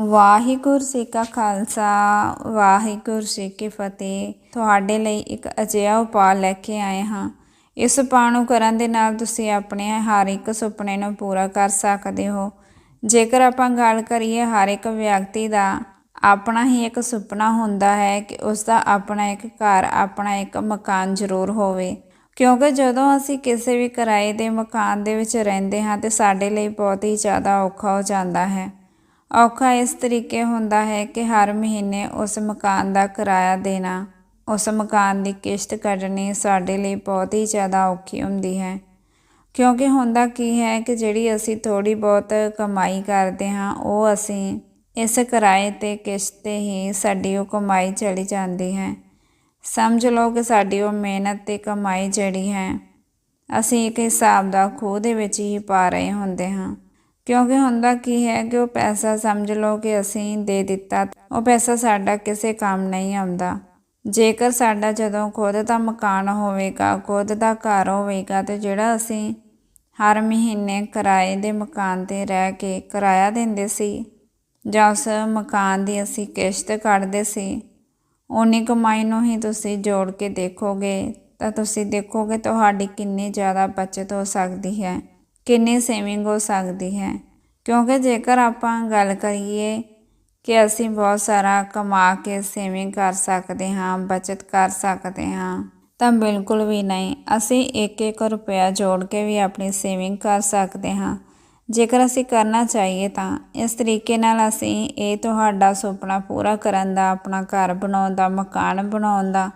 ਵਾਹਿਗੁਰੂ ਜੀ ਕਾ ਖਾਲਸਾ, ਵਾਹਿਗੁਰੂ ਜੀ ਕੀ ਫਤਿਹ। ਤੁਹਾਡੇ ਲਈ ਇੱਕ ਅਜਿਹਾ ਉਪਾਅ ਲੈ ਕੇ ਆਏ ਹਾਂ। ਇਸ ਉਪਾਅ ਨੂੰ ਕਰਨ ਦੇ ਨਾਲ ਤੁਸੀਂ ਆਪਣੇ ਹਰ ਇੱਕ ਸੁਪਨੇ ਨੂੰ ਪੂਰਾ ਕਰ ਸਕਦੇ ਹੋ। ਜੇਕਰ ਆਪਾਂ ਗੱਲ ਕਰੀਏ ਹਰ ਇੱਕ ਵਿਅਕਤੀ ਦਾ, ਆਪਣਾ ਹੀ ਇੱਕ ਸੁਪਨਾ ਹੁੰਦਾ ਹੈ ਕਿ ਉਸ ਦਾ ਆਪਣਾ ਇੱਕ ਘਰ, ਆਪਣਾ ਇੱਕ ਮਕਾਨ ਜ਼ਰੂਰ ਹੋਵੇ। ਕਿਉਂਕਿ ਜਦੋਂ ਅਸੀਂ ਕਿਸੇ ਵੀ ਕਿਰਾਏ ਦੇ ਮਕਾਨ ਦੇ ਵਿੱਚ ਰਹਿੰਦੇ ਹਾਂ ਤੇ ਸਾਡੇ ਲਈ ਬਹੁਤ ਹੀ ਜ਼ਿਆਦਾ ਔਖਾ ਹੋ ਜਾਂਦਾ ਹੈ। ਔਖਾ ਇਸ ਤਰੀਕੇ ਹੁੰਦਾ ਹੈ ਕਿ ਹਰ ਮਹੀਨੇ ਉਸ ਮਕਾਨ ਦਾ ਕਿਰਾਇਆ ਦੇਣਾ, ਉਸ ਮਕਾਨ ਦੀ ਕਿਸ਼ਤ ਕੱਢਣੀ ਸਾਡੇ ਲਈ ਬਹੁਤ ਹੀ ਜ਼ਿਆਦਾ ਔਖੀ ਹੁੰਦੀ ਹੈ। ਕਿਉਂਕਿ ਹੁੰਦਾ ਕੀ ਹੈ ਕਿ ਜਿਹੜੀ ਅਸੀਂ ਥੋੜੀ ਬਹੁਤ ਕਮਾਈ ਕਰਦੇ ਹਾਂ, ਉਹ ਅਸੀਂ ਇਸ ਕਿਰਾਏ ਤੇ ਕਿਸ਼ਤ ਤੇ ਹੀ ਸਾਡੀ ਉਹ ਕਮਾਈ ਚਲੀ ਜਾਂਦੀ ਹੈ। ਸਮਝ ਲਓ ਕਿ ਸਾਡੀ ਉਹ ਮਿਹਨਤ ਤੇ ਕਮਾਈ ਜਿਹੜੀ ਹੈ, ਅਸੀਂ ਇੱਕ ਹਿਸਾਬ ਦਾ ਖੂਹ ਦੇ ਵਿੱਚ ਹੀ ਪਾ ਰਹੇ ਹੁੰਦੇ ਹਾਂ। ਕਿਉਂਕਿ ਹੁੰਦਾ ਕੀ ਹੈ ਕਿ ਉਹ ਪੈਸਾ ਸਮਝ ਲਓ ਕਿ ਅਸੀਂ ਦੇ ਦਿੱਤਾ, ਉਹ ਪੈਸਾ ਸਾਡਾ ਕਿਸੇ ਕੰਮ ਨਹੀਂ ਆਉਂਦਾ। ਜੇਕਰ ਸਾਡਾ ਜਦੋਂ ਖੁਦ ਦਾ ਮਕਾਨ ਹੋਵੇਗਾ, ਖੁਦ ਦਾ ਘਰ ਹੋਵੇਗਾ, ਤੇ ਜਿਹੜਾ ਅਸੀਂ ਹਰ ਮਹੀਨੇ ਕਿਰਾਏ ਦੇ ਮਕਾਨ ਤੇ ਰਹਿ ਕੇ ਕਿਰਾਇਆ ਦਿੰਦੇ ਸੀ ਜਾਂ ਉਸ ਮਕਾਨ ਦੀ ਅਸੀਂ ਕਿਸ਼ਤ ਕੱਢਦੇ ਸੀ ਉਨੀ ਕਮਾਈ ਨੂੰ ਹੀ ਤੁਸੀਂ ਜੋੜ ਕੇ ਦੇਖੋਗੇ, ਤਾਂ ਤੁਸੀਂ ਦੇਖੋਗੇ ਤੁਹਾਡੀ ਕਿੰਨੀ ਜ਼ਿਆਦਾ ਬਚਤ ਹੋ ਸਕਦੀ ਹੈ, ਕਿੰਨੀ ਸੇਵਿੰਗ ਹੋ ਸਕਦੀ ਹੈ। ਕਿਉਂਕਿ ਜੇਕਰ ਆਪਾਂ ਗੱਲ ਕਰੀਏ ਕਿ ਅਸੀਂ ਬਹੁਤ ਸਾਰਾ ਕਮਾ ਕੇ ਸੇਵਿੰਗ ਕਰ ਸਕਦੇ ਹਾਂ, ਬਚਤ ਕਰ ਸਕਦੇ ਹਾਂ, ਤਾਂ ਬਿਲਕੁਲ ਵੀ ਨਹੀਂ। ਅਸੀਂ ਇੱਕ ਇੱਕ ਰੁਪਿਆ ਜੋੜ ਕੇ ਵੀ ਆਪਣੀ ਸੇਵਿੰਗ ਕਰ ਸਕਦੇ ਹਾਂ। ਜੇਕਰ ਅਸੀਂ ਕਰਨਾ ਚਾਹੀਏ ਤਾਂ ਇਸ ਤਰੀਕੇ ਨਾਲ ਅਸੀਂ ਇਹ ਤੁਹਾਡਾ ਸੁਪਨਾ ਪੂਰਾ ਕਰਨ ਦਾ, ਆਪਣਾ ਘਰ ਬਣਾਉਣ ਦਾ, ਮਕਾਨ ਬਣਾਉਣ ਦਾ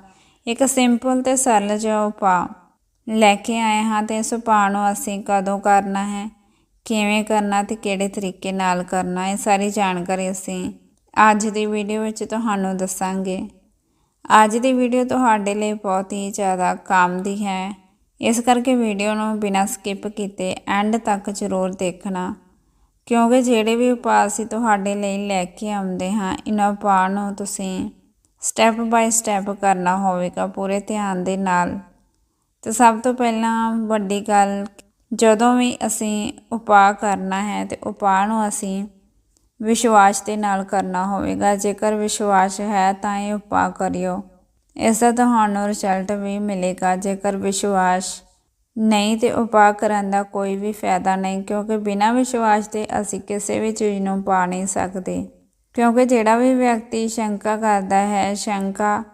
ਇੱਕ ਸਿੰਪਲ ਤੇ ਸਰਲ ਜਿਹਾ ਉਪਾਅ ਲੈ ਕੇ ਆਏ ਹਾਂ ਤੇ ਇਸ ਉਪਾਅ ਨੂੰ ਅਸੀਂ ਕਦੋਂ ਕਰਨਾ ਹੈ? ਕਿਵੇਂ ਕਰਨਾ ਤੇ ਕਿਹੜੇ ਤਰੀਕੇ ਨਾਲ ਕਰਨਾ, ਇਹ ਸਾਰੀ ਜਾਣਕਾਰੀ ਅਸੀਂ ਅੱਜ ਦੀ ਵੀਡੀਓ ਵਿੱਚ ਤੁਹਾਨੂੰ ਦੱਸਾਂਗੇ। ਅੱਜ ਦੀ ਵੀਡੀਓ ਤੁਹਾਡੇ ਲਈ ਬਹੁਤ ਹੀ ਜ਼ਿਆਦਾ ਕੰਮ ਦੀ ਹੈ। ਇਸ ਕਰਕੇ ਵੀਡੀਓ ਨੂੰ ਬਿਨਾਂ ਸਕਿਪ ਕੀਤੇ ਐਂਡ ਤੱਕ ਜ਼ਰੂਰ ਦੇਖਣਾ, ਕਿਉਂਕਿ ਜਿਹੜੇ ਵੀ ਉਪਾਅ ਅਸੀਂ ਤੁਹਾਡੇ ਲਈ ਲੈ ਕੇ ਆਉਂਦੇ ਹਾਂ, ਇਹਨਾਂ ਉਪਾਅ ਨੂੰ ਤੁਸੀਂ ਸਟੈਪ ਬਾਈ ਸਟੈਪ ਕਰਨਾ ਹੋਵੇਗਾ ਪੂਰੇ ਧਿਆਨ ਦੇ ਨਾਲ। ਤੇ ਸਭ ਤੋਂ ਪਹਿਲਾਂ ਵੱਡੀ ਗੱਲ ਜਦੋਂ ਵੀ ਅਸੀਂ ਉਪਾਅ ਕਰਨਾ ਹੈ ਤੇ ਉਪਾਅ ਨੂੰ ਅਸੀਂ ਵਿਸ਼ਵਾਸ ਦੇ ਨਾਲ ਕਰਨਾ ਹੋਵੇਗਾ। ਜੇਕਰ ਵਿਸ਼ਵਾਸ ਹੈ ਤਾਂ ਇਹ ਉਪਾਅ ਕਰਿਓ। ਇਸ ਦਾ ਤੁਹਾਨੂੰ ਰਿਜ਼ਲਟ ਵੀ ਮਿਲੇਗਾ। ਜੇਕਰ ਵਿਸ਼ਵਾਸ ਨਹੀਂ ਤੇ ਉਪਾਅ ਕਰਨ ਦਾ ਕੋਈ ਵੀ ਫਾਇਦਾ ਨਹੀਂ, ਕਿਉਂਕਿ ਬਿਨਾਂ ਵਿਸ਼ਵਾਸ ਦੇ ਅਸੀਂ ਕਿਸੇ ਵੀ ਚੀਜ਼ ਨੂੰ ਪਾ ਨਹੀਂ ਸਕਦੇ। ਕਿਉਂਕਿ ਜਿਹੜਾ ਵੀ ਵਿਅਕਤੀ ਸ਼ੰਕਾ ਕਰਦਾ ਹੈ, ਸ਼ੰਕਾ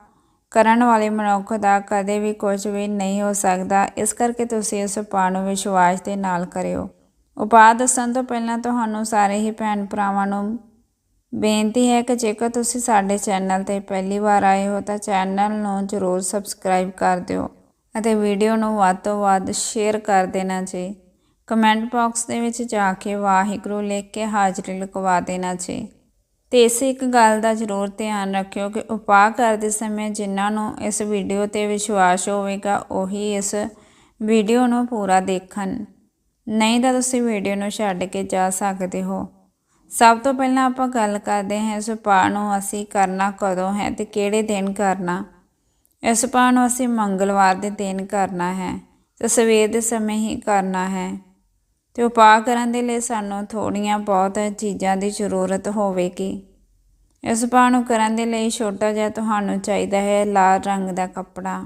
ਕਰਨ ਵਾਲੇ ਮਨੁੱਖ ਦਾ ਕਦੇ ਵੀ ਕੁਝ ਵੀ ਨਹੀਂ ਹੋ ਸਕਦਾ, ਇਸ ਕਰਕੇ ਤੁਸੀਂ ਇਸ ਉਪਾਅ ਨੂੰ ਵਿਸ਼ਵਾਸ ਦੇ ਨਾਲ ਕਰਿਓ। ਉਪਾਅ ਦੱਸਣ ਤੋਂ ਪਹਿਲਾਂ ਤੁਹਾਨੂੰ ਸਾਰੇ ਹੀ ਭੈਣ ਭਰਾਵਾਂ ਨੂੰ ਬੇਨਤੀ ਹੈ ਕਿ ਜੇਕਰ ਤੁਸੀਂ ਸਾਡੇ ਚੈਨਲ ਤੇ ਪਹਿਲੀ ਵਾਰ ਆਏ ਹੋ ਤਾਂ ਚੈਨਲ ਨੂੰ ਜ਼ਰੂਰ ਸਬਸਕ੍ਰਾਈਬ ਕਰ ਦਿਓ ਅਤੇ ਵੀਡੀਓ ਨੂੰ ਵੱਧ ਤੋਂ ਵੱਧ ਸ਼ੇਅਰ ਕਰ ਦੇਣਾ ਜੀ। ਕਮੈਂਟ ਬਾਕਸ ਦੇ ਵਿੱਚ ਜਾ ਕੇ ਵਾਹਿਗੁਰੂ ਲਿਖ ਕੇ ਹਾਜ਼ਰੀ ਲਗਵਾ ਦੇਣਾ ਜੀ। ਤੇ ਇਸ ਇੱਕ ਗੱਲ ਦਾ ਜ਼ਰੂਰ ਧਿਆਨ ਰੱਖਿਓ ਕਿ ਉਪਾਅ ਕਰਦੇ ਸਮੇਂ ਜਿਨ੍ਹਾਂ ਨੂੰ ਇਸ ਵੀਡੀਓ ਤੇ ਵਿਸ਼ਵਾਸ ਹੋਵੇਗਾ, ਉਹੀ ਇਸ ਵੀਡੀਓ ਨੂੰ ਪੂਰਾ ਦੇਖਣ। ਨਹੀਂ ਤਾਂ ਤੁਸੀਂ ਵੀਡੀਓ ਨੂੰ ਛੱਡ ਕੇ ਜਾ ਸਕਦੇ ਹੋ। ਸਭ ਤੋਂ ਪਹਿਲਾਂ ਆਪਾਂ ਗੱਲ ਕਰਦੇ ਹਾਂ ਇਸ ਉਪਾਅ ਨੂੰ ਅਸੀਂ ਕਰਨਾ ਕਦੋਂ ਹੈ ਤੇ ਕਿਹੜੇ ਦਿਨ ਕਰਨਾ। ਇਸ ਉਪਾਅ ਨੂੰ ਅਸੀਂ ਮੰਗਲਵਾਰ ਦੇ ਦਿਨ ਕਰਨਾ ਹੈ ਤੇ ਸਵੇਰ ਦੇ ਸਮੇਂ ਹੀ ਕਰਨਾ ਹੈ। ਤੇ ਉਪਾਅ ਕਰਨ ਦੇ ਲਈ ਸਾਨੂੰ ਥੋੜੀਆਂ ਬਹੁਤ ਚੀਜ਼ਾਂ ਦੀ ਜ਼ਰੂਰਤ ਹੋਵੇਗੀ। ਇਸ ਉਪਾਅ ਨੂੰ ਕਰਨ ਦੇ ਲਈ ਛੋਟਾ ਜਿਹਾ ਤੁਹਾਨੂੰ ਚਾਹੀਦਾ ਹੈ ਲਾਲ ਰੰਗ ਦਾ ਕੱਪੜਾ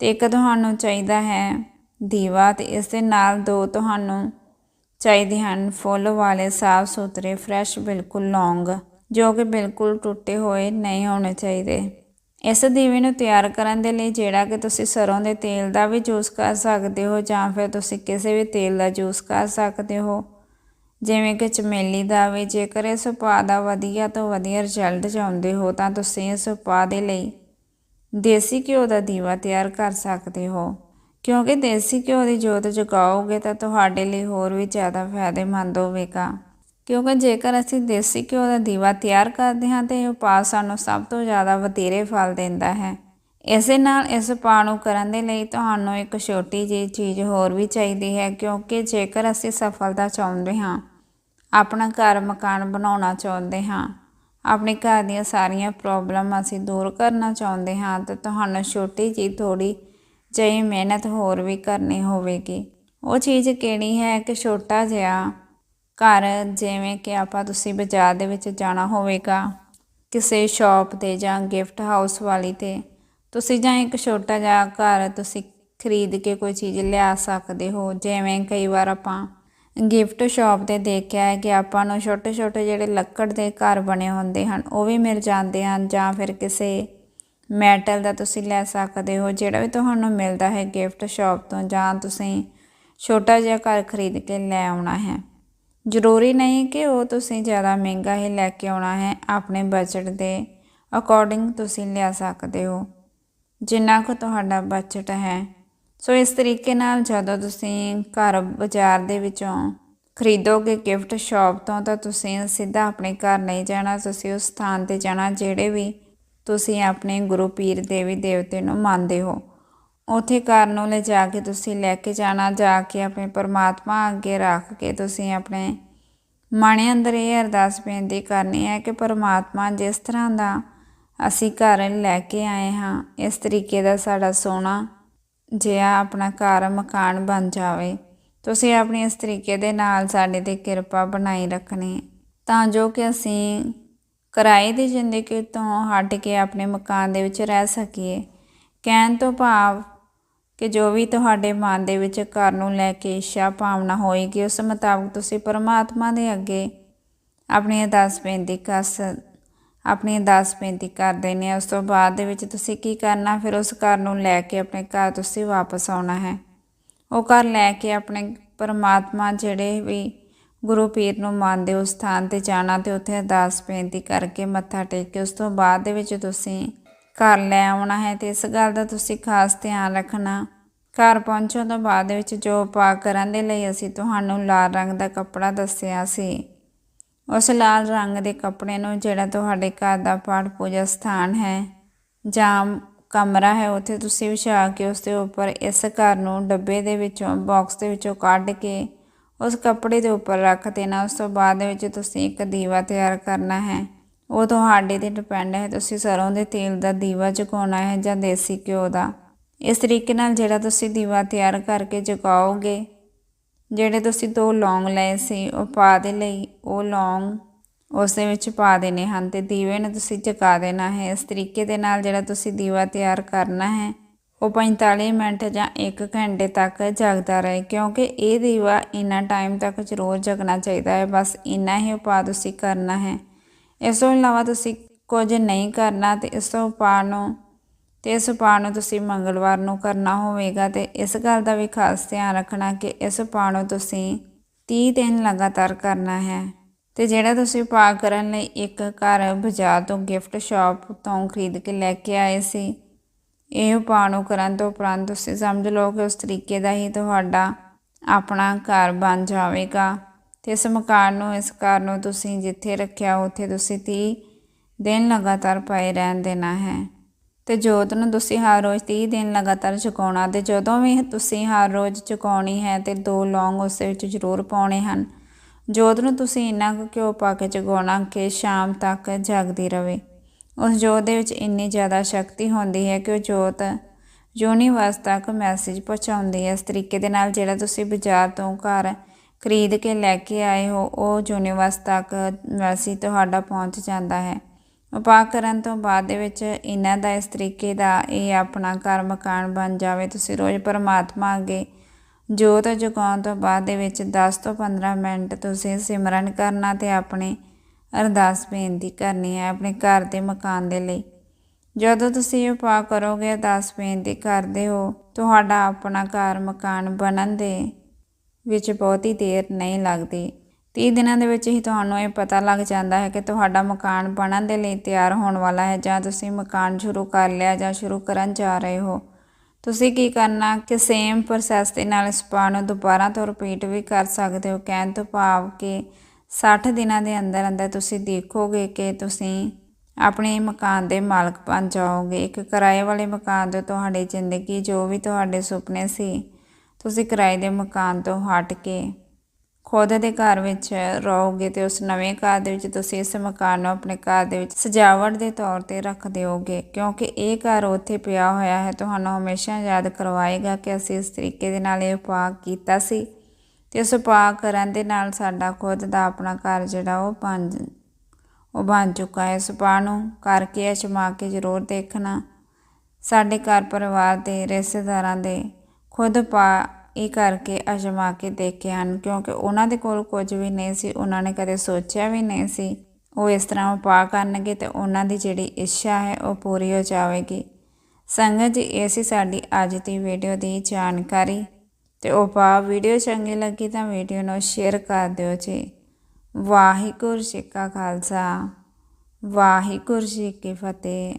ਤੇ ਇੱਕ ਤੁਹਾਨੂੰ ਚਾਹੀਦਾ ਹੈ ਦੀਵਾ ਤੇ ਇਸ ਦੇ ਨਾਲ ਦੋ ਤੁਹਾਨੂੰ ਚਾਹੀਦੇ ਹਨ ਫੁੱਲ ਵਾਲੇ ਸਾਫ਼ ਸੁਥਰੇ, ਫਰੈਸ਼ ਬਿਲਕੁਲ ਲੌਂਗ ਜੋ ਕਿ ਬਿਲਕੁਲ ਟੁੱਟੇ ਹੋਏ ਨਹੀਂ ਹੋਣੇ ਚਾਹੀਦੇ। ਇਸ ਦੀਵੇ ਨੂੰ ਤਿਆਰ ਕਰਨ ਦੇ ਲਈ ਜਿਹੜਾ ਕਿ ਤੁਸੀਂ ਸਰੋਂ ਦੇ ਤੇਲ ਦਾ ਵੀ ਜੂਸ ਕਰ ਸਕਦੇ ਹੋ ਜਾਂ ਫਿਰ ਤੁਸੀਂ ਕਿਸੇ ਵੀ ਤੇਲ ਦਾ ਜੂਸ ਕਰ ਸਕਦੇ ਹੋ। ਜਿਵੇਂ ਕਿ ਚਮੇਲੀ ਦਾ ਵੀ ਜੇਕਰ ਇਸ ਉਪਾਅ ਦਾ ਵਧੀਆ ਤੋਂ ਵਧੀਆ ਰਿਜ਼ਲਟ ਚਾਹੁੰਦੇ ਹੋ ਤਾਂ ਤੁਸੀਂ ਇਸ ਉਪਾਅ ਦੇ ਲਈ ਦੇਸੀ ਘਿਓ ਦਾ ਦੀਵਾ ਤਿਆਰ ਕਰ ਸਕਦੇ ਹੋ। ਕਿਉਂਕਿ ਦੇਸੀ ਘਿਓ ਦੀ ਜੋਤ ਜਗਾਓਗੇ ਤਾਂ ਤੁਹਾਡੇ ਲਈ ਹੋਰ ਵੀ ਜ਼ਿਆਦਾ ਫਾਇਦੇਮੰਦ ਹੋਵੇਗਾ। ਕਿਉਂਕਿ ਜੇਕਰ ਅਸੀਂ ਦੇਸੀ ਘਿਓ ਦਾ ਦੀਵਾ ਤਿਆਰ ਕਰਦੇ ਹਾਂ ਤੇ ਇਹ ਉਪਾਅ ਸਾਨੂੰ ਸਭ ਤੋਂ ਜ਼ਿਆਦਾ ਵਧੇਰੇ ਫਲ ਦਿੰਦਾ ਹੈ। ਇਸੇ ਨਾਲ ਇਸ ਉਪਾਅ ਨੂੰ ਕਰਨ ਦੇ ਲਈ ਤੁਹਾਨੂੰ ਇੱਕ ਛੋਟੀ ਜਿਹੀ ਚੀਜ਼ ਹੋਰ ਵੀ ਚਾਹੀਦੀ ਹੈ ਕਿਉਂਕਿ ਜੇਕਰ ਅਸੀਂ ਸਫਲਤਾ ਚਾਹੁੰਦੇ ਹਾਂ, ਆਪਣਾ ਘਰ ਮਕਾਨ ਬਣਾਉਣਾ ਚਾਹੁੰਦੇ ਹਾਂ, ਆਪਣੇ ਘਰ ਦੀਆਂ ਸਾਰੀਆਂ ਪ੍ਰੋਬਲਮ ਅਸੀਂ ਦੂਰ ਕਰਨਾ ਚਾਹੁੰਦੇ ਹਾਂ ਤਾਂ ਤੁਹਾਨੂੰ ਛੋਟੀ ਜਿਹੀ ਥੋੜੀ ਜਿਹੀ ਮਿਹਨਤ ਹੋਰ ਵੀ ਕਰਨੀ ਹੋਵੇਗੀ। ਉਹ ਚੀਜ਼ ਕਿਹੜੀ ਹੈ? ਕਿ ਛੋਟਾ ਜਿਹਾ ਘਰ, ਜਿਵੇਂ ਕਿ ਆਪਾਂ ਤੁਸੀਂ ਬਾਜ਼ਾਰ ਦੇ ਵਿੱਚ ਜਾਣਾ ਹੋਵੇਗਾ, ਕਿਸੇ ਸ਼ਾਪ ਤੇ ਜਾਂ ਗਿਫਟ ਹਾਊਸ ਵਾਲੀ ਤੇ, ਤੁਸੀਂ ਜਾਂ ਇੱਕ ਛੋਟਾ ਜਿਹਾ ਘਰ ਤੁਸੀਂ ਖਰੀਦ ਕੇ ਕੋਈ ਚੀਜ਼ ਲਿਆ ਸਕਦੇ ਹੋ। ਜਿਵੇਂ ਕਈ ਵਾਰ ਆਪਾਂ ਗਿਫਟ ਸ਼ਾਪ ਤੇ ਦੇਖਿਆ ਹੈ ਕਿ ਆਪਾਂ ਨੂੰ ਛੋਟੇ ਛੋਟੇ ਜਿਹੜੇ ਲੱਕੜ ਦੇ ਘਰ ਬਣੇ ਹੁੰਦੇ ਹਨ, ਉਹ ਵੀ ਮਿਲ ਜਾਂਦੇ ਹਨ ਜਾਂ ਫਿਰ ਕਿਸੇ ਮੈਟਲ ਦਾ ਤੁਸੀਂ ਲੈ ਸਕਦੇ ਹੋ, ਜਿਹੜਾ ਵੀ ਤੁਹਾਨੂੰ ਮਿਲਦਾ ਹੈ ਗਿਫਟ ਸ਼ਾਪ ਤੋਂ ਜਾਂ ਤੁਸੀਂ ਛੋਟਾ ਜਿਹਾ ਘਰ ਖਰੀਦ ਕੇ ਲੈ ਆਉਣਾ ਹੈ। ਜ਼ਰੂਰੀ ਨਹੀਂ ਕਿ ਉਹ ਤੁਸੀਂ ਜ਼ਿਆਦਾ ਮਹਿੰਗਾ ਹੀ ਲੈ ਕੇ ਆਉਣਾ ਹੈ ਆਪਣੇ ਬਜਟ ਦੇ ਅਕੋਰਡਿੰਗ ਤੁਸੀਂ ਲਿਆ ਸਕਦੇ ਹੋ। ਜਿੰਨਾ ਕੁ ਤੁਹਾਡਾ ਬਜਟ ਹੈ। ਸੋ ਇਸ ਤਰੀਕੇ ਨਾਲ ਜਦੋਂ ਤੁਸੀਂ ਘਰ ਬਾਜ਼ਾਰ ਦੇ ਵਿੱਚੋਂ ਖਰੀਦੋਗੇ ਗਿਫਟ ਸ਼ਾਪ ਤੋਂ, ਤਾਂ ਤੁਸੀਂ ਸਿੱਧਾ ਆਪਣੇ ਘਰ ਨਹੀਂ ਜਾਣਾ, ਤੁਸੀਂ ਉਸ ਸਥਾਨ ਤੇ ਜਾਣਾ, ਜਿਹੜੇ ਵੀ ਤੁਸੀਂ ਆਪਣੇ ਗੁਰੂ ਪੀਰ ਦੇਵੀ ਦੇਵਤੇ ਨੂੰ ਮੰਨਦੇ ਹੋ। ਉਥੇ ਘਰ ਨੂੰ ਲੈ ਜਾ ਕੇ ਤੁਸੀਂ ਲੈ ਕੇ ਜਾਣਾ, ਜਾ ਕੇ ਆਪਣੇ ਪਰਮਾਤਮਾ ਅੱਗੇ ਰੱਖ ਕੇ ਤੁਸੀਂ ਆਪਣੇ ਮਨ ਅੰਦਰ ਇਹ ਅਰਦਾਸ ਬੇਨਤੀ ਕਰਨੀ ਹੈ ਕਿ ਪਰਮਾਤਮਾ ਜਿਸ ਤਰ੍ਹਾਂ ਦਾ ਅਸੀਂ ਘਰ ਲੈ ਕੇ ਆਏ ਹਾਂ, ਇਸ ਤਰੀਕੇ ਦਾ ਸਾਡਾ ਸੋਹਣਾ ਜਿਹਾ ਆਪਣਾ ਘਰ, ਮਕਾਨ ਬਣ ਜਾਵੇ। ਤੁਸੀਂ ਆਪਣੀ ਇਸ ਤਰੀਕੇ ਦੇ ਨਾਲ ਸਾਡੇ ਤੇ ਕਿਰਪਾ ਬਣਾਈ ਰੱਖਣੀ ਤਾਂ ਜੋ ਕਿ ਅਸੀਂ ਕਿਰਾਏ ਦੀ ਜ਼ਿੰਦਗੀ ਤੋਂ ਹਟ ਕੇ ਆਪਣੇ ਮਕਾਨ ਦੇ ਵਿੱਚ ਰਹਿ ਸਕੀਏ। ਕਹਿਣ ਤੋਂ ਭਾਵ ਕਿ ਜੋ ਵੀ ਤੁਹਾਡੇ ਮਨ ਦੇ ਵਿੱਚ ਘਰ ਨੂੰ ਲੈ ਕੇ ਇੱਛਾ ਭਾਵਨਾ ਹੋਏਗੀ, ਉਸ ਮੁਤਾਬਕ ਤੁਸੀਂ ਪਰਮਾਤਮਾ ਦੇ ਅੱਗੇ ਆਪਣੀ ਅਰਦਾਸ ਬੇਨਤੀ ਕਰ ਆਪਣੀ ਅਰਦਾਸ ਬੇਨਤੀ ਕਰ ਦੇਣੀ ਹੈ। ਉਸ ਤੋਂ ਬਾਅਦ ਦੇ ਵਿੱਚ ਤੁਸੀਂ ਕੀ ਕਰਨਾ, ਫਿਰ ਉਸ ਘਰ ਨੂੰ ਲੈ ਕੇ ਆਪਣੇ ਘਰ ਤੁਸੀਂ ਵਾਪਸ ਆਉਣਾ ਹੈ। ਉਹ ਘਰ ਲੈ ਕੇ ਆਪਣੇ ਪਰਮਾਤਮਾ ਜਿਹੜੇ ਵੀ ਗੁਰੂ ਪੀਰ ਨੂੰ ਮੰਨਦੇ, ਉਸ ਸਥਾਨ ਤੇ ਜਾਣਾ ਤੇ ਉੱਥੇ ਅਰਦਾਸ ਬੇਨਤੀ ਕਰਕੇ ਮੱਥਾ ਟੇਕ ਕੇ ਉਸ ਤੋਂ ਬਾਅਦ ਦੇ ਵਿੱਚ ਤੁਸੀਂ ਘਰ ਲੈ ਆਉਣਾ ਹੈ ਤੇ ਇਸ ਗੱਲ ਦਾ ਤੁਸੀਂ ਖਾਸ ਧਿਆਨ ਰੱਖਣਾ। ਘਰ ਪਹੁੰਚਣ ਤੋਂ ਬਾਅਦ ਵਿੱਚ ਜੋ ਉਪਾਅ ਕਰਨ ਦੇ ਲਈ ਅਸੀਂ ਤੁਹਾਨੂੰ ਲਾਲ ਰੰਗ ਦਾ ਕੱਪੜਾ ਦੱਸਿਆ ਸੀ। ਉਸ ਲਾਲ ਰੰਗ ਦੇ ਕੱਪੜੇ ਨੂੰ ਜਿਹੜਾ ਤੁਹਾਡੇ ਘਰ ਦਾ ਪਾਠ ਪੂਜਾ ਸਥਾਨ ਹੈ ਜਾਂ ਕਮਰਾ ਹੈ, ਉੱਥੇ ਤੁਸੀਂ ਵਿਛਾ ਕੇ ਉਸ ਦੇ ਉੱਪਰ ਇਸ ਘਰ ਨੂੰ ਡੱਬੇ ਦੇ ਵਿੱਚੋਂ ਬਾਕਸ ਦੇ ਵਿੱਚੋਂ ਕੱਢ ਕੇ ਉਸ ਕੱਪੜੇ ਦੇ ਉੱਪਰ ਰੱਖ ਦੇਣਾ। ਉਸ ਤੋਂ ਬਾਅਦ ਵਿੱਚ ਤੁਸੀਂ ਇੱਕ ਦੀਵਾ ਤਿਆਰ ਕਰਨਾ ਹੈ। ਉਹ ਤੁਹਾਡੇ ਤੇ ਡਿਪੈਂਡ ਹੈ। ਤੁਸੀਂ ਸਰੋਂ ਦੇ ਤੇਲ ਦਾ ਦੀਵਾ ਜਗਾਉਣਾ ਹੈ ਜਾਂ ਦੇਸੀ ਘਿਓ ਦਾ। ਇਸ ਤਰੀਕੇ ਨਾਲ ਜਿਹੜਾ ਤੁਸੀਂ ਦੀਵਾ ਤਿਆਰ ਕਰਕੇ ਜਗਾਓਗੇ, ਜਿਹੜੇ ਤੁਸੀਂ ਦੋ ਲੌਂਗ ਲਏ ਸੀ, ਉਹ ਪਾ ਦੇ ਲਈ। ਉਹ ਲੌਂਗ ਉਸ ਦੇ ਵਿੱਚ ਪਾ ਦੇਣੇ ਹਨ ਤੇ ਦੀਵੇ ਨੂੰ ਤੁਸੀਂ ਜਗਾ ਦੇਣਾ ਹੈ। ਇਸ ਤਰੀਕੇ ਦੇ ਨਾਲ ਜਿਹੜਾ ਤੁਸੀਂ ਦੀਵਾ ਤਿਆਰ ਕਰਨਾ ਹੈ, ਉਹ 45 ਮਿੰਟ ਜਾਂ 1 ਘੰਟੇ ਤੱਕ ਜਗਦਾ ਰਹੇ, ਕਿਉਂਕਿ ਇਹ ਦੀਵਾ ਇੰਨਾ ਟਾਈਮ ਤੱਕ ਜ਼ਰੂਰ ਜਗਣਾ ਚਾਹੀਦਾ ਹੈ। ਬਸ ਇੰਨਾ ਹੀ ਉਪਾਅ ਤੁਸੀਂ ਕਰਨਾ ਹੈ। ਇਸ ਤੋਂ ਇਲਾਵਾ ਤੁਸੀਂ ਕੁਝ ਨਹੀਂ ਕਰਨਾ ਤੇ ਇਸ ਉਪਾਅ ਨੂੰ, ਤੇ ਇਸ ਉਪਾਅ ਨੂੰ ਤੁਸੀਂ ਮੰਗਲਵਾਰ ਨੂੰ ਕਰਨਾ ਹੋਵੇਗਾ ਤੇ ਇਸ ਗੱਲ ਦਾ ਵੀ ਖਾਸ ਧਿਆਨ ਰੱਖਣਾ ਕਿ ਇਸ ਉਪਾਅ ਨੂੰ ਤੁਸੀਂ 30 ਦਿਨ ਲਗਾਤਾਰ ਕਰਨਾ ਹੈ। ਤੇ ਜਿਹੜਾ ਤੁਸੀਂ ਉਪਾਅ ਕਰਨ ਲਈ ਇੱਕ ਘਰ ਬਾਜ਼ਾਰ ਤੋਂ ਗਿਫਟ ਸ਼ਾਪ ਤੋਂ ਖਰੀਦ ਕੇ ਲੈ ਕੇ ਆਏ ਸੀ, ਇਹ ਉਪਾਅ ਨੂੰ ਕਰਨ ਤੋਂ ਉਪਰੰਤ ਤੁਸੀਂ ਸਮਝ ਲਓ ਕਿ ਉਸ ਤਰੀਕੇ ਦਾ ਹੀ ਤੁਹਾਡਾ ਆਪਣਾ ਘਰ ਬਣ ਜਾਵੇਗਾ। ਤੇ ਇਸ ਮਕਾਨ ਨੂੰ, ਇਸ ਘਰ ਨੂੰ ਤੁਸੀਂ ਜਿੱਥੇ ਰੱਖਿਆ, ਉੱਥੇ ਤੁਸੀਂ 30 ਦਿਨ ਲਗਾਤਾਰ ਪਾਏ ਰਹਿਣ ਦੇਣਾ ਹੈ। ਤੇ ਜੋਤ ਨੂੰ ਤੁਸੀਂ ਹਰ ਰੋਜ਼ 30 ਦਿਨ ਲਗਾਤਾਰ ਚੁਕਾਉਣਾ ਤੇ ਜਦੋਂ ਵੀ ਤੁਸੀਂ ਹਰ ਰੋਜ਼ ਚੁਕਾਉਣੀ ਹੈ ਤੇ ਦੋ ਲੌਂਗ ਉਸ ਵਿੱਚ ਜ਼ਰੂਰ ਪਾਉਣੇ ਹਨ। ਜੋਤ ਨੂੰ ਤੁਸੀਂ ਇੰਨਾ ਕੁ ਘਿਓ ਪਾ ਕੇ ਜਗਾਉਣਾ ਕਿ ਸ਼ਾਮ ਤੱਕ ਜਗਦੀ ਰਹੇ ਉਸ ਜੋਤ ਦੇ ਵਿੱਚ ਇੰਨੀ ਜ਼ਿਆਦਾ ਸ਼ਕਤੀ ਹੁੰਦੀ ਹੈ ਕਿ ਉਹ ਜੋਤ ਯੂਨੀਵਰਸ ਤੱਕ ਮੈਸੇਜ ਪਹੁੰਚਾਉਂਦੀ ਹੈ। ਇਸ ਤਰੀਕੇ ਦੇ ਨਾਲ ਜਿਹੜਾ ਤੁਸੀਂ ਬਾਜ਼ਾਰ ਤੋਂ ਘਰ ਖਰੀਦ ਕੇ ਲੈ ਕੇ ਆਏ ਹੋ, ਉਹ ਯੂਨੀਵਰਸ ਤੱਕ ਮੈਸੇਜ ਤੁਹਾਡਾ ਪਹੁੰਚ ਜਾਂਦਾ ਹੈ। ਉਪਾਅ ਕਰਨ ਤੋਂ ਬਾਅਦ ਦੇ ਵਿੱਚ ਇਹਨਾਂ ਦਾ ਇਸ ਤਰੀਕੇ ਦਾ ਇਹ ਆਪਣਾ ਘਰ ਮਕਾਨ ਬਣ ਜਾਵੇ। ਤੁਸੀਂ ਰੋਜ਼ ਪਰਮਾਤਮਾ ਅੱਗੇ ਜੋਤ ਜਗਾਉਣ ਤੋਂ ਬਾਅਦ ਦੇ ਵਿੱਚ 10 ਤੋਂ 15 ਮਿੰਟ ਤੁਸੀਂ ਸਿਮਰਨ ਕਰਨਾ ਤੇ ਆਪਣੇ ਅਰਦਾਸ ਬੇਨਤੀ ਕਰਨੀ ਹੈ ਆਪਣੇ ਘਰ ਦੇ ਮਕਾਨ ਦੇ ਲਈ। ਜਦੋਂ ਤੁਸੀਂ ਉਪਾਅ ਕਰੋਗੇ ਅਰਦਾਸ ਬੇਨਤੀ ਕਰਦੇ ਹੋ, ਤੁਹਾਡਾ ਆਪਣਾ ਘਰ ਮਕਾਨ ਬਣਨ ਦੇ ਵਿੱਚ ਬਹੁਤੀ ਦੇਰ ਨਹੀਂ ਲੱਗਦੀ। 30 ਦਿਨਾਂ ਦੇ ਵਿੱਚ ਹੀ ਤੁਹਾਨੂੰ ਇਹ ਪਤਾ ਲੱਗ ਜਾਂਦਾ ਹੈ ਕਿ ਤੁਹਾਡਾ ਮਕਾਨ ਬਣਨ ਦੇ ਲਈ ਤਿਆਰ ਹੋਣ ਵਾਲਾ ਹੈ ਜਾਂ ਤੁਸੀਂ ਮਕਾਨ ਸ਼ੁਰੂ ਕਰ ਲਿਆ ਜਾਂ ਸ਼ੁਰੂ ਕਰਨ ਜਾ ਰਹੇ ਹੋ। ਤੁਸੀਂ ਕੀ ਕਰਨਾ ਕਿ ਸੇਮ ਪ੍ਰੋਸੈਸ ਦੇ ਨਾਲ ਇਸ ਪਾ ਨੂੰ ਦੁਬਾਰਾ ਤੋਂ ਰਿਪੀਟ ਵੀ ਕਰ ਸਕਦੇ ਹੋ, ਕਹਿਣ ਤੋਂ ਭਾਵ ਕਿ 60 ਦਿਨਾਂ ਦੇ ਅੰਦਰ ਅੰਦਰ ਤੁਸੀਂ ਦੇਖੋਗੇ ਕਿ ਤੁਸੀਂ ਆਪਣੇ ਮਕਾਨ ਦੇ ਮਾਲਕ ਬਣ ਜਾਓਗੇ। ਇੱਕ ਕਿਰਾਏ ਵਾਲੇ ਮਕਾਨ ਤੋਂ ਤੁਹਾਡੀ ਜ਼ਿੰਦਗੀ ਜੋ ਵੀ ਤੁਹਾਡੇ ਸੁਪਨੇ ਸੀ ਤੁਸੀਂ ਕਿਰਾਏ ਦੇ ਮਕਾਨ ਤੋਂ ਹਟ ਕੇ ਖੁਦ ਦੇ ਘਰ ਵਿੱਚ ਰਹੋਗੇ ਤੇ ਉਸ ਨਵੇਂ ਘਰ ਦੇ ਵਿੱਚ ਤੁਸੀਂ ਇਸ ਮਕਾਨ ਨੂੰ ਆਪਣੇ ਘਰ ਦੇ ਵਿੱਚ ਸਜਾਵਟ ਦੇ ਤੌਰ ਤੇ ਰੱਖ ਦਿਓਗੇ, ਕਿਉਂਕਿ ਇਹ ਘਰ ਉੱਥੇ ਪਿਆ ਹੋਇਆ ਹੈ, ਤੁਹਾਨੂੰ ਹਮੇਸ਼ਾ ਯਾਦ ਕਰਵਾਏਗਾ ਕਿ ਅਸੀਂ ਇਸ ਤਰੀਕੇ ਦੇ ਨਾਲ ਇਹ ਉਪਾਅ ਕੀਤਾ ਸੀ ਤੇ ਉਸ ਉਪਾਅ ਕਰਨ ਦੇ ਨਾਲ ਸਾਡਾ ਖੁਦ ਦਾ ਆਪਣਾ ਘਰ ਜਿਹੜਾ ਉਹ ਬਣ ਉਹ ਬਣ ਚੁੱਕਾ ਹੈ। ਇਸ ਉਪਾਅ ਨੂੰ ਕਰਕੇ ਅਜਮਾ ਕੇ ਜ਼ਰੂਰ ਦੇਖਣਾ। ਸਾਡੇ ਘਰ ਪਰਿਵਾਰ ਦੇ ਰਿਸ਼ਤੇਦਾਰਾਂ ਦੇ ਖੁਦ ਪਾ ਇਹ ਕਰਕੇ ਅਜਮਾ ਕੇ ਦੇਖੇ ਹਨ, ਕਿਉਂਕਿ ਉਹਨਾਂ ਦੇ ਕੋਲ ਕੁਝ ਵੀ ਨਹੀਂ ਸੀ, ਉਹਨਾਂ ਨੇ ਕਦੇ ਸੋਚਿਆ ਵੀ ਨਹੀਂ ਸੀ, ਉਹ ਇਸ ਤਰ੍ਹਾਂ ਉਪਾਅ ਕਰਨਗੇ ਤੇ ਉਹਨਾਂ ਦੀ ਜਿਹੜੀ ਇੱਛਾ ਹੈ ਉਹ ਪੂਰੀ ਹੋ ਜਾਵੇਗੀ। ਸੰਗਤ ਜੀ, ਇਹ ਸੀ ਸਾਡੀ ਅੱਜ ਦੀ ਵੀਡੀਓ ਦੀ ਜਾਣਕਾਰੀ। ਤੇ ਉਪਾਅ ਵੀਡੀਓ ਚੰਗੀ ਲੱਗੀ ਤਾਂ ਵੀਡੀਓ ਨੂੰ ਸ਼ੇਅਰ ਕਰ ਦਿਓ ਜੀ। ਵਾਹਿਗੁਰੂ ਜੀ ਕਾ ਖਾਲਸਾ, ਵਾਹਿਗੁਰੂ ਜੀ ਕੀ ਫਤਿਹ।